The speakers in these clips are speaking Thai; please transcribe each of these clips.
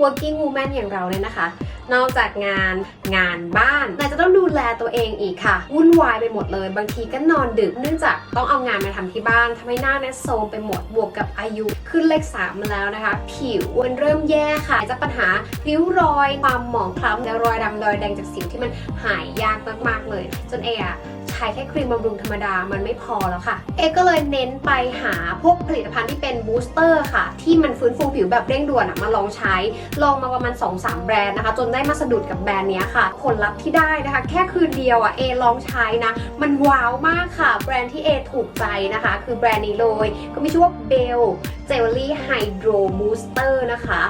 working woman อย่างเราเนี่ยนะคะ นอกจากงานงานบ้านนายจะต้องดูแลตัวเองอีกค่ะ วุ่นวายไปหมดเลย บางทีก็นอนดึกเนื่องจากต้องเอางานมาทำที่บ้านทำให้หน้าเนี่ยโทรมไปหมดบวกกับอายุขึ้นเลขสามมาแล้วนะคะ ผิวมันเริ่มแย่ค่ะจากปัญหาริ้วรอย ความหมองคล้ำและรอยดำรอยแดงจากสิวที่มันหายยากมากๆเลย จนเออะ ใช้แค่ครีมบำรุงธรรมดามันไม่พอแล้วค่ะ เอก็เลยเน้นไปหาพวกผลิตภัณฑ์ที่เป็นบูสเตอร์ค่ะ ที่มันฟื้นฟูผิวแบบเร่งด่วนอะมาลองใช้ ลองมาประมาณ 2-3 แบรนด์นะคะ จนได้มาสะดุดกับแบรนด์นี้ค่ะ ผลลัพธ์ที่ได้นะคะ แค่คืนเดียวอะเอลองใช้นะ มันว้าวมากค่ะ แบรนด์ที่เอถูกใจนะคะ คือแบรนด์นี้เลย ก็มีชื่อว่าเบลเจลลี่ไฮโดรบูสเตอร์นะคะ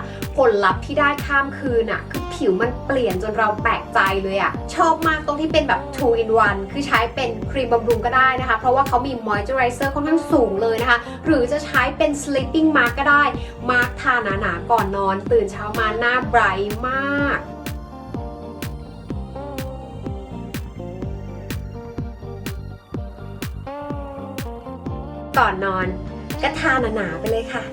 ลลัพธ์ที่ได้ข้ามคืนอะคือผิวมันเปลี่ยนจนเราแปลกใจเลยอะชอบมากตรงที่เป็นแบบ2 in 1คือใช้เป็นครีมบำรุงก็ได้นะคะ เพราะว่าเขามี moisturizer ค่อนข้างสูงเลยนะคะ หรือจะใช้เป็น sleeping mask ก็ได้ มาร์กทาหนาๆก่อนนอน ตื่นเช้ามาหน้าไบรท์มากก่อนนอนก็ทาหนาๆไปเลยค่ะ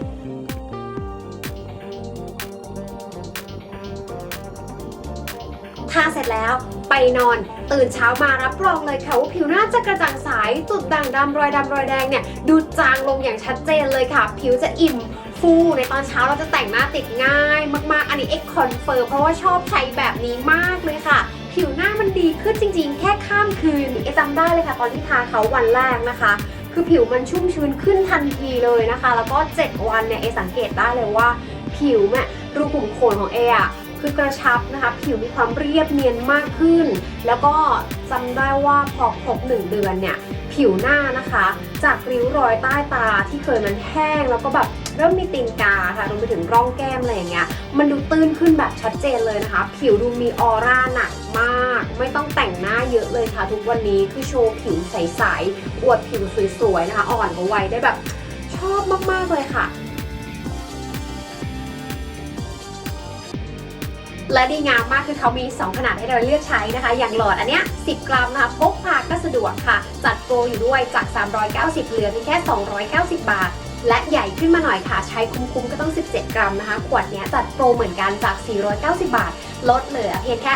ทาเสร็จแล้วไปนอน ตื่นเช้ามารับรองเลยค่ะว่าผิวหน้าจะกระจ่างใสจุดด่างดำรอยดำรอยแดงเนี่ยดูจางลงอย่างชัดเจนเลยค่ะ ผิวจะอิ่มฟูในตอนเช้าเราจะแต่งหน้าติดง่ายมากๆ อันนี้เอ็กคอนเฟิร์มเพราะว่าชอบใช้แบบนี้มากเลยค่ะ ผิวหน้ามันดีขึ้นจริง ๆ แค่ข้ามคืนเอะจำได้เลยค่ะ ตอนที่ทาเขาวันแรกนะคะคือผิวมันชุ่มชื้นขึ้นทันทีเลยนะคะ แล้วก็ 7 วันเนี่ยเอสังเกตได้เลยว่า ผิวเนี่ยรูขุมขนของเออะ คือกระชับนะคะ ผิวมีความเรียบเนียนมากขึ้น แล้วก็จำได้ว่าพอครบหนึ่งเดือนเนี่ย ผิวหน้านะคะ จากริ้วรอยใต้ตาที่เคยมันแห้งแล้วก็แบบเริ่มมีตีนกาค่ะรวมไปถึงร่องแก้มอะไรอย่างเงี้ย มันดูตื้นขึ้นแบบชัดเจนเลยนะคะ ผิวดูมีออร่าหนักมาก ไม่ต้องแต่งหน้าเยอะเลยค่ะ ทุกวันนี้คือโชว์ผิวใสๆอวดผิวสวยๆนะคะ อ่อนกว่าวัยได้แบบชอบมากๆเลยค่ะ และดีงามมากคือเขามี 2 ขนาดให้เราเลือกใช้นะคะ อย่างหลอดอันเนี้ย 10 กรัมนะคะพกพาก็สะดวกค่ะ จัดโปรอยู่ด้วยจาก 390 เหลือเพียงแค่ 290 บาท และใหญ่ขึ้นมาหน่อยค่ะ ใช้คุ้มๆก็ต้อง 17 กรัมนะคะ ขวดเนี้ยจัดโปรเหมือนกันจาก 490 บาท ลดเหลือเพียงแค่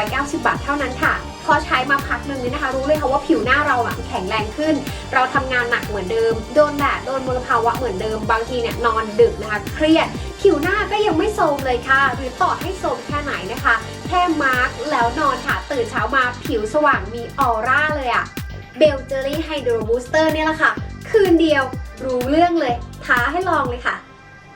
390 บาทเท่านั้นค่ะ พอใช้มาพักหนึ่งนี่นะคะ รู้เลยค่ะว่าผิวหน้าเราอะแข็งแรงขึ้น เราทำงานหนักเหมือนเดิม โดนแดดโดนมลภาวะเหมือนเดิม บางทีเนี่ยนอนดึกนะคะ เครียด ผิวหน้าก็ยังไม่โทมเลยค่ะ หรือต่อให้โทมแค่ไหนนะคะ แค่มาร์กแล้วนอนค่ะ ตื่นเช้ามาผิวสว่างมีออร่าเลยอะเบลเจอรี่ไฮโดรบูสเตอร์เนี่ยแหละค่ะ คืนเดียวรู้เรื่องเลย ท้าให้ลองเลยค่ะ